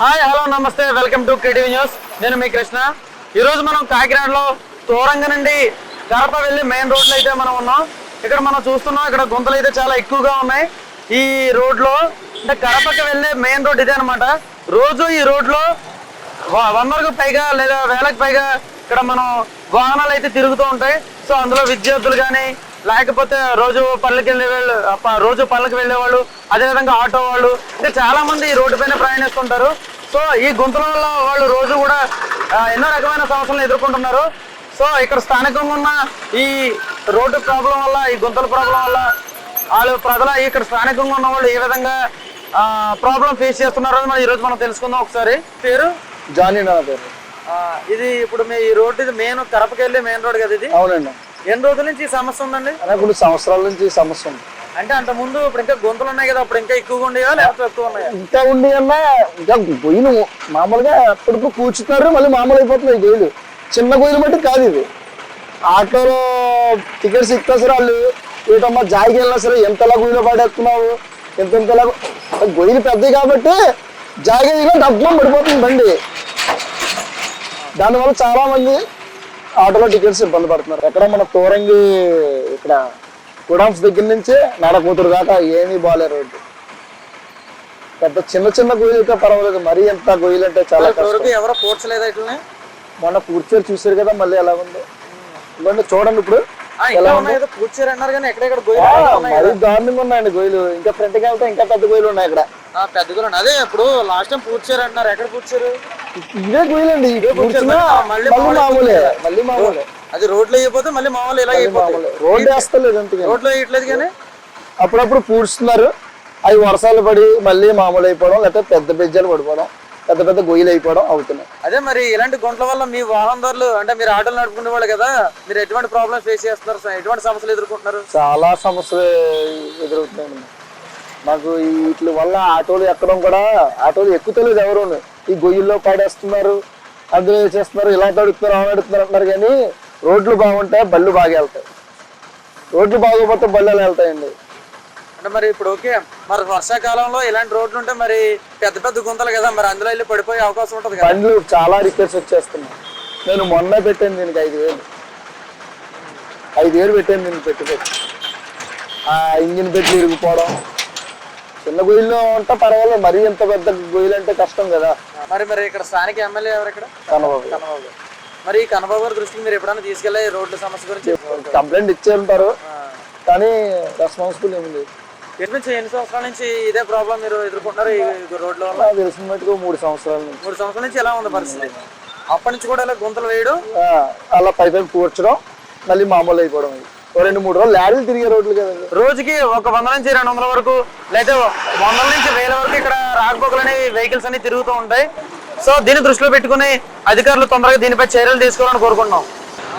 Hi hello నమస్తే. Welcome to KTV news. నేను మీ కృష్ణ. ఈరోజు మనం కాకినాడలో తోరంగ నుండి కడప వెళ్ళి మెయిన్ రోడ్లో అయితే మనం ఉన్నాం. ఇక్కడ మనం చూస్తున్నాం ఇక్కడ గుంతలు అయితే చాలా ఎక్కువగా ఉన్నాయి. ఈ రోడ్లో అంటే కడపకి వెళ్ళే మెయిన్ రోడ్ ఇదే అనమాట రోజు ఈ రోడ్లో వ- వందలకు పైగా లేదా వేలకు పైగా ఇక్కడ మనం వాహనాలు అయితే తిరుగుతూ ఉంటాయి. సో అందులో విద్యార్థులు కానీ లేకపోతే రోజు పనులకి వెళ్ళే వాళ్ళు రోజు పనులకు వెళ్ళే వాళ్ళు అదేవిధంగా ఆటో వాళ్ళు ఇంకా చాలా మంది ఈ రోడ్డు పైన ప్రయాణిస్తుంటారు. సో ఈ గుంతల వల్ల వాళ్ళు రోజు కూడా ఎన్నో రకమైన సమస్యలను ఎదుర్కొంటున్నారు. సో ఇక్కడ స్థానికంగా ఉన్న ఈ రోడ్డు ప్రాబ్లం వల్ల ఈ గుంతల ప్రాబ్లం వల్ల వాళ్ళు ప్రజల ఇక్కడ స్థానికంగా ఉన్న వాళ్ళు ఏ విధంగా ప్రాబ్లం ఫేస్ చేస్తున్నారో మనం ఈరోజు మనం తెలుసుకుందాం ఒకసారి. పేరు? జానీ నా పేరు. ఇది ఇప్పుడు మీ ఈ రోడ్డు ఇది మెయిన్ కడపకి వెళ్ళే మెయిన్ రోడ్ కదా ఇది? అవునండి. ఎన్ని రోజుల నుంచి ఈ సమస్య ఉందండి? అనే కొన్ని సంవత్సరాల నుంచి ఈ సమస్య ఉంది. అంటే అంత ముందు ఇప్పుడు ఇంకా గుంతలు ఉన్నాయి కదా అప్పుడు ఇంకా ఎక్కువగా ఉండేవా లేకపోతే ఎక్కువ ఉన్నాయా? ఇంకా ఉండి అన్నా ఇంకా గొయ్యిలు మామూలుగా అప్పుడప్పుడు కూర్చున్నారు మళ్ళీ మామూలు అయిపోతున్నాయి గొయ్యిలు. చిన్న గొయ్యిలు బట్టి కాదు ఇది. ఆటోలో టికెట్స్ ఇస్తా సరే వాళ్ళు ఏటమ్మా జాయికి వెళ్ళినా సరే ఎంతలా గొయ్యిలో పడేస్తున్నావు? ఎంత ఎంతలా గొయ్యిలు పెద్దవి కాబట్టి జాగి దిగిన డబ్బులో పడిపోతుంది బండి. దానివల్ల చాలా మంది ఆటోలో టికెట్స్ ఇబ్బంది పడుతున్నారు. ఎక్కడ మన తోరంగి ఇక్కడ గుడాంస్ దగ్గర నుంచి నడకూతురు దాకా ఏమీ బాగాలే రోడ్డు పెద్ద చిన్న చిన్న గొయ్యలు అయితే పర్వాలేదు. మరీ ఎంత గొయ్యలు అంటే చాలా ఎవరో పోడ్చలేదా ఇట్లనే మొన్న కూర్చొని చూసారు కదా మళ్ళీ ఎలా ఉంది. ఇవ్వండి చూడండి ఇప్పుడు. పూడ్చారు మరీ దారుణంగా ఉన్నాయండి గొయ్యలు. ఇంకా ఫ్రంట్కి వెళ్తే ఇంకా పెద్ద గొయ్యలు ఉన్నాయి ఇక్కడ. పెద్ద గొయ్యలు. అదే ఇప్పుడు లాస్ట్ టైం పూడ్చారు అంటున్నారు. ఎక్కడ పూడ్చారు ఇవే గొయ్యలండి కూర్చున్నా మళ్ళీ మామూలే. మళ్ళీ మామూలే. అది రోడ్లో అయిపోతే మళ్ళీ మామూలు ఇలా అయిపోతుంది మామూలే. రోడ్డు వేస్తలేదు అంతగా రోడ్లో వేయట్లేదు కానీ? అప్పుడప్పుడు పూడుస్తున్నారు. అవి వర్షాలు పడి మళ్ళీ మామూలు అయిపోవడం లేకపోతే పెద్ద బెజ్జాలు పడిపోవడం పెద్ద పెద్ద గొయ్యలు అయిపోవడం అవుతున్నాయి. అదే మరి ఇలాంటి గుంటల వల్ల మీ వాహనదారులు అంటే మీరు ఆటోలు నడుపుకునే వాళ్ళు కదా మీరు ఎటువంటి ప్రాబ్లమ్ ఫేస్ చేస్తున్నారు ఎటువంటి సమస్యలు ఎదుర్కొంటున్నారు? చాలా సమస్యలు ఎదురవుతున్నాయి. మాకు ఈ వీటి వల్ల ఆటోలు ఎక్కడం కూడా ఆటోలు ఎక్కుతలేదు ఎవరు ఈ గొయ్యిల్లో పడేస్తున్నారు అందులో చేస్తున్నారు ఇలా తడుపుతున్నారు అలా తడుపుతున్నారు అంటున్నారు కానీ రోడ్లు బాగుంటాయి బళ్ళు బాగా వెళ్తాయి. రోడ్లు బాగోపోతే బళ్ళు ఎలా వెళ్తాయండి? అంటే మరి ఇప్పుడు ఓకే మరి వర్షాకాలంలో ఇలాంటి రోడ్లు ఉంటే మరి పెద్ద పెద్ద గుంతలు కదా మరి అందులో వెళ్ళి పడిపోయే అవకాశం ఉంటుంది బండ్లు చాలా రిపేర్స్ వచ్చేస్తున్నాయి. నేను మొన్న పెట్టాను దీనికి ఐదు వేలు. ఐదు వేలు పెట్టాను దీనికి పెట్టుబడి. ఆ ఇంజిన్ పెట్టి ఇరిగిపోవడం. చిన్న గొయ్యిలో ఉంటే పర్వాలేదు మరీ ఇంత పెద్ద గొయ్యిలు అంటే కష్టం కదా. మరి మరి ఇక్కడ స్థానిక ఎమ్మెల్యే ఎవరు ఇక్కడ? కన్నబాబు. మరి ఈ కన్నబాబు గారి దృష్టికి మీరు ఎప్పుడైనా తీసుకెళ్ళి రోడ్ల సమస్య గురించి కంప్లైంట్ ఇచ్చే ఉంటారు కానీ రెస్పాన్సిబుల్ ఏమి లేదు. ఎన్ని నుంచి ఎన్ని సంవత్సరాల నుంచి ఇదే ప్రాబ్లం మీరు ఎదుర్కొంటున్నారు ఈ రోడ్ల వల్ల? తెలిసిన మటుకు మూడు సంవత్సరాల నుంచి. మూడు సంవత్సరాల నుంచి ఎలా ఉంది పరిస్థితి? అప్పటి నుంచి కూడా ఇలా గుంతలు వేయడం? అలా పై పైపు కూర్చడం మళ్ళీ మామూలు అయిపోవడం. ఇది. రెండు మూడు రోజులు లారీలు తిరిగే రోడ్లు కదండి. రోజుకి ఒక వంద నుంచి రెండు వందల వరకు లేదా వందల నుంచి వేల వరకు ఇక్కడ రాకపోకలు అనేవి వెహికల్స్ అన్ని తిరుగుతూ ఉంటాయి. సో దీన్ని దృష్టిలో పెట్టుకుని అధికారులు తొందరగా దీనిపై చర్యలు తీసుకోవాలని కోరుకుంటున్నాం.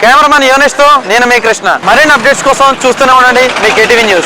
కెమెరామెన్ యోనేష్ నేను మీ కృష్ణ. మరిన్ని అప్డేట్స్ కోసం చూస్తూనే ఉండండి మీ కేటీవీ న్యూస్.